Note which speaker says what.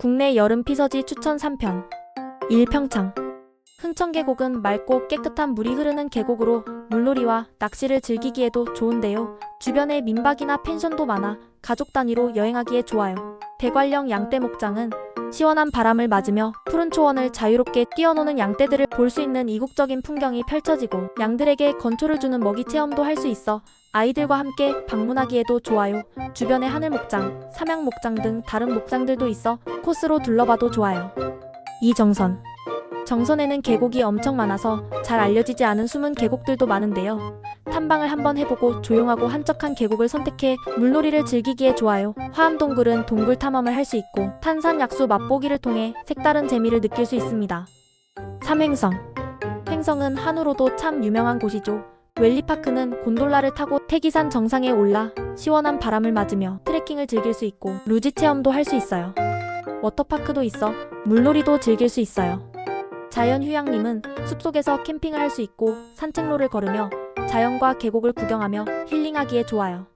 Speaker 1: 국내 여름 피서지 추천 3편 1평창 흥천 계곡은 맑고 깨끗한 물이 흐르는 계곡으로 물놀이와 낚시를 즐기기에도 좋은데요. 주변에 민박이나 펜션도 많아 가족 단위로 여행하기에 좋아요. 대관령 양떼 목장은 시원한 바람을 맞으며 푸른 초원을 자유롭게 뛰어노는 양떼들을 볼 수 있는 이국적인 풍경이 펼쳐지고 양들에게 건초를 주는 먹이 체험도 할 수 있어 아이들과 함께 방문하기에도 좋아요. 주변에 하늘 목장, 삼양 목장 등 다른 목장들도 있어 코스로 둘러봐도 좋아요. 이정선 정선에는 계곡이 엄청 많아서 잘 알려지지 않은 숨은 계곡들도 많은데요. 탐방을 한번 해보고 조용하고 한적한 계곡을 선택해 물놀이를 즐기기에 좋아요. 화암동굴은 동굴 탐험을 할 수 있고 탄산 약수 맛보기를 통해 색다른 재미를 느낄 수 있습니다. 삼행성 행성은 한우로도 참 유명한 곳이죠. 웰리파크는 곤돌라를 타고 태기산 정상에 올라 시원한 바람을 맞으며 트레킹을 즐길 수 있고 루지 체험도 할 수 있어요. 워터파크도 있어 물놀이도 즐길 수 있어요. 자연휴양림은 숲속에서 캠핑을 할 수 있고 산책로를 걸으며 자연과 계곡을 구경하며 힐링하기에 좋아요.